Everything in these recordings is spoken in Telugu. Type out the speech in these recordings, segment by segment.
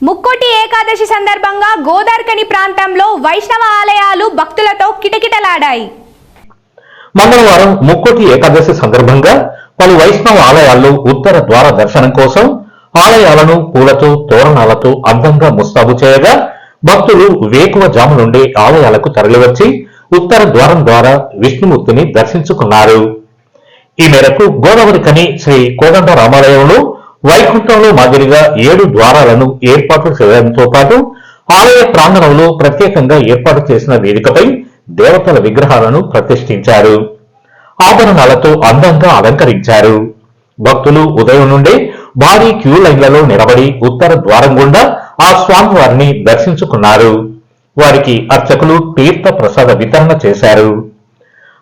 ముక్కోటి ఏకాదశి సందర్భంగా గోదార్కని ప్రాంతంలో వైష్ణవ ఆలయాలు భక్తులతో కిటకిటలాడాయి. మంగళవారం ముక్కోటి ఏకాదశి సందర్భంగా పలు వైష్ణవ ఆలయాల్లో ఉత్తర ద్వార దర్శనం కోసం ఆలయాలను పూలతో తోరణాలతో అందంగా ముస్తాబు చేయగా భక్తులు వేకువ జాము నుండి ఆలయాలకు తరలివచ్చి ఉత్తర ద్వారం ద్వారా విష్ణుమూర్తిని దర్శించుకున్నారు. ఈ మేరకు గోదావరి కని శ్రీ కోదండ రామాలయంలో వైకుంఠంలో మాదిరిగా ఏడు ద్వారాలను ఏర్పాటు చేయడంతో పాటు ఆలయ ప్రాంగణంలో ప్రత్యేకంగా ఏర్పాటు చేసిన వేదికపై దేవతల విగ్రహాలను ప్రతిష్ఠించారు. ఆభరణాలతో అందంగా అలంకరించారు. భక్తులు ఉదయం నుండే భారీ క్యూ లైన్లలో నిలబడి ఉత్తర ద్వారం గుండా ఆ స్వామివారిని దర్శించుకున్నారు. వారికి అర్చకులు తీర్థ ప్రసాద వితరణ చేశారు.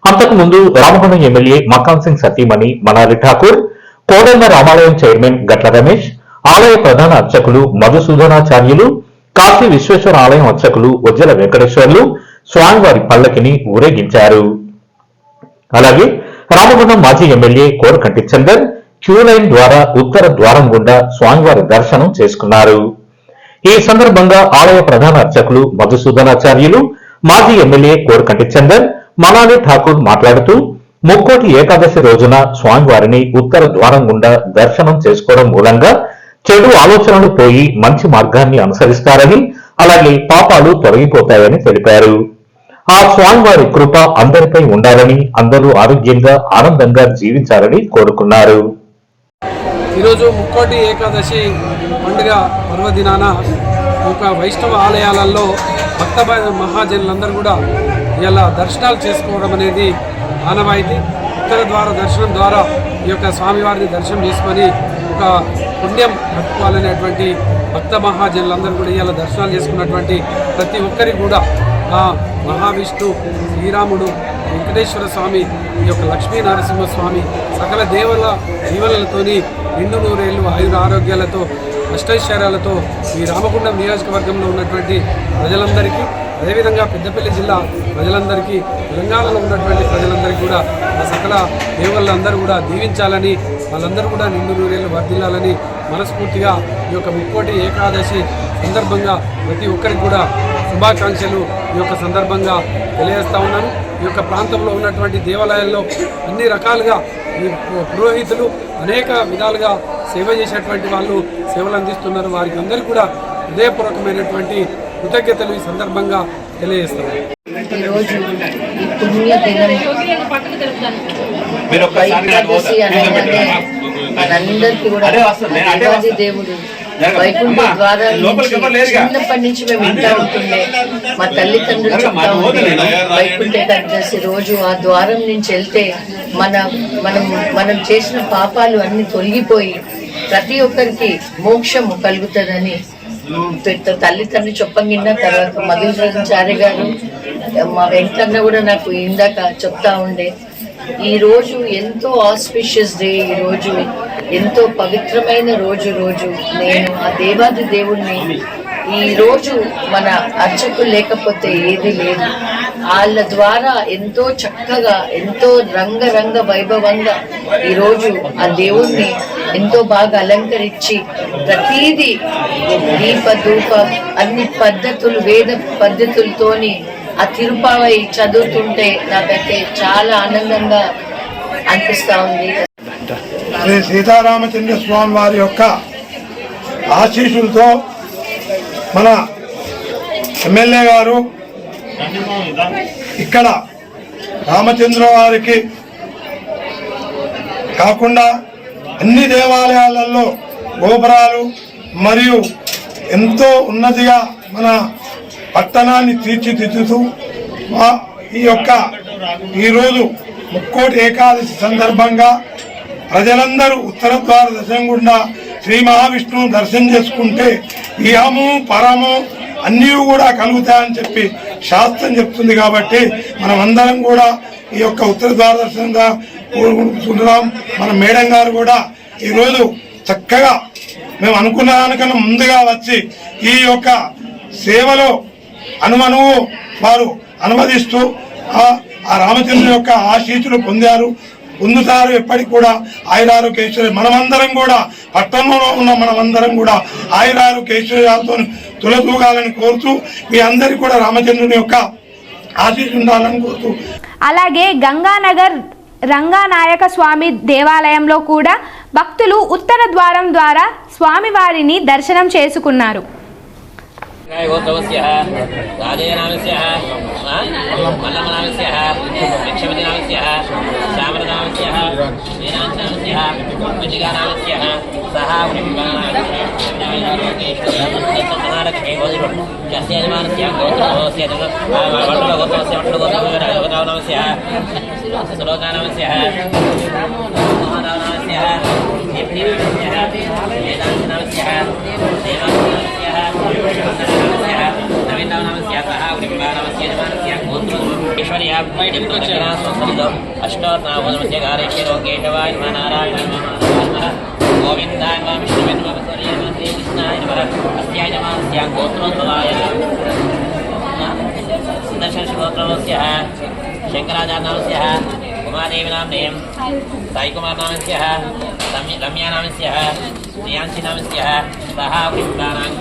అంతకుముందు రామగుండం ఎమ్మెల్యే మకాన్ సింగ్ సతీమణి మనాలి ఠాకూర్ కోదండ రామాలయం చైర్మన్ గట్ల రమేష్ ఆలయ ప్రధాన అర్చకులు మధుసూదనాచార్యులు కాశీ విశ్వేశ్వర ఆలయం అర్చకులు ఉజ్జల వెంకటేశ్వర్లు స్వామివారి పల్లకిని ఊరేగించారు. అలాగే రామగుండం మాజీ MLA Korukanti Chandar queue line ద్వారా ఉత్తర ద్వారం గుండా స్వామివారి దర్శనం చేసుకున్నారు. ఈ సందర్భంగా ఆలయ ప్రధాన అర్చకులు మధుసూదనాచార్యులు మాజీ ఎమ్మెల్యే కోరకంటి చందర్ మనాలి ఠాకూర్ మాట్లాడుతూ ముక్కోటి ఏకాదశి రోజున స్వామివారిని ఉత్తర ద్వారం గుండా దర్శనం చేసుకోవడం మూలంగా చెడు ఆలోచనలు పోయి మంచి మార్గాన్ని అనుసరిస్తారని అలాగే పాపాలు తొలగిపోతాయని తెలిపారు. ఆ స్వామివారి కృప అందరిపై ఉండాలని అందరూ ఆరోగ్యంగా ఆనందంగా జీవించాలని కోరుకున్నారు. ఈరోజు ముక్కోటి ఏకాదశి పండుగ పర్వదినాన ఒక వైష్ణవ ఆలయాలలో భక్త మహాజనులందరూ కూడా ఇలా దర్శనాలు చేసుకోవడం అనేది ఆనవాయితీ. ఉత్తర ద్వార దర్శనం ద్వారా ఈ యొక్క స్వామివారిని దర్శనం చేసుకొని ఒక పుణ్యం కట్టుకోవాలనేటువంటి భక్త మహాజనులందరూ కూడా ఇలా దర్శనాలు చేసుకున్నటువంటి ప్రతి ఒక్కరికి కూడా ఆ మహావిష్ణు శ్రీరాముడు వెంకటేశ్వర స్వామి ఈ యొక్క లక్ష్మీ నరసింహస్వామి సకల దేవుల దీవెనలతోని నిండు నూరేళ్ళు ఆయుర ఆరోగ్యాలతో అష్టైశ్వర్యాలతో ఈ రామగుండం నియోజకవర్గంలో ఉన్నటువంటి ప్రజలందరికీ అదేవిధంగా పెద్దపల్లి జిల్లా ప్రజలందరికీ తెలంగాణలో ఉన్నటువంటి ప్రజలందరికీ కూడా ఆ సకల దేవుళ్ళందరూ కూడా దీవించాలని వాళ్ళందరూ కూడా నిండు నూరేళ్ళు వర్ధిల్లాలని మనస్ఫూర్తిగా ఈ యొక్క ముక్కోటి ఏకాదశి సందర్భంగా ప్రతి ఒక్కరికి కూడా శుభాకాంక్షలు. ఈ యొక్క సందర్భంగా తెలియజేస్తా ఉన్నాను. ఈ యొక్క ప్రాంతంలో ఉన్నటువంటి దేవాలయాల్లో అన్ని రకాలుగా ఈ పురోహితులు అనేక విధాలుగా సేవ చేసేటువంటి వాళ్ళు సేవలు అందిస్తున్నారు. వారికి అందరికీ కూడా హృదయపూర్వకమైనటువంటి కృతజ్ఞతలు ఈ సందర్భంగా తెలియజేస్తాను మనందరికీ కూడా దేవుడు వైకుంఠ ద్వారాల చిన్నప్పటి నుంచి మేము వింటా ఉంటుండే మా తల్లిదండ్రులు చెప్తా ఉండే వైకుంఠ ఏకాదశి రోజు ఆ ద్వారం నుంచి వెళ్తే మన మనం మనం చేసిన పాపాలు అన్ని తొలగిపోయి ప్రతి ఒక్కరికి మోక్షము కలుగుతుందని తల్లిదండ్రులు చెప్పంగిన్న తర్వాత మధుసూదనాచార్య గారు మా వెంకన్న కూడా నాకు ఇందాక చెప్తా ఉండే ఈరోజు ఎంతో ఆస్పిషియస్ డే ఈ రోజు ఎంతో పవిత్రమైన రోజు రోజు నేను ఆ దేవాది దేవుణ్ణి ఈరోజు మన అర్చకులు లేకపోతే ఏది లేదు. వాళ్ళ ద్వారా ఎంతో చక్కగా ఎంతో రంగరంగ వైభవంగా ఈరోజు ఆ దేవుణ్ణి ఎంతో బాగా అలంకరించి ప్రతీది దీప ధూప అన్ని పద్ధతులు వేద పద్ధతులతోని ఆ తిరుపావై చదువుతుంటే నాకైతే చాలా ఆనందంగా అనిపిస్తా ఉంది. శ్రీ సీతారామచంద్ర స్వామి వారి యొక్క ఆశీస్సులతో మన ఎమ్మెల్యే గారు ఇక్కడ రామచంద్ర వారికి కాకుండా అన్ని దేవాలయాలలో గోపురాలు మరియు ఎంతో ఉన్నతిగా మన పట్టణాన్ని తీర్చిదిద్దుతూ మా- ఈ యొక్క ఈరోజు ముక్కోటి ఏకాదశి సందర్భంగా ప్రజలందరూ ఉత్తర ద్వార దర్శనం గుండా శ్రీ మహావిష్ణువు దర్శనం చేసుకుంటే ఇహము పరము అన్నీ కూడా కలుగుతాయని చెప్పి శాస్త్రం చెప్తుంది కాబట్టి మనం అందరం కూడా ఈ యొక్క ఉత్తర ద్వారదర్శనంగా కోరుకుంటున్నాం మన మేడం గారు కూడా ఈరోజు చక్కగా మేము అనుకున్న దానికన్నా ముందుగా వచ్చి ఈ యొక్క సేవలో అనుమనువు వారు అనుమతిస్తూ ఆ ఆ రామచంద్రుని యొక్క ఆశీస్సులు పొందారు. పొందుతారు ఎప్పటికి కూడా ఆయురారోగ్యేశ్వరి మనమందరం కూడా పట్టణంలో ఉన్న మనమందరం కూడా ఆయురారోగ్యేశ్వర్యాలతో తులతూగాలని కోరుతూ మీ అందరికీ కూడా రామచంద్రుని యొక్క ఆశీస్సు ఉండాలని కోరుతూ. అలాగే గంగానగర్ రంగానాయక స్వామి దేవాలయంలో కూడా భక్తులు ఉత్తర ద్వారం ద్వారా స్వామివారిని దర్శనం చేసుకున్నారు. గోత్రవస్య రాజయనామస్య మల్లమనామస్య లక్ష్మీనామస్య శ్యామలనామస్య శ్రీనాథనామస్య విజిగానామస్య సహా మహాలక్ష్మీ గోత్రం యజమానస్య గోత్రవస్య వటుల గోత్రవస్య వటుల సుదర్శనగోత్రమస్య శంకరాచార్యనామస్య ఉమాదేవినామ్నేయం సాయికుమార్నామస్య రమ్యానామస్య ప్రియాంశినామస్య సహా పుష్పానాం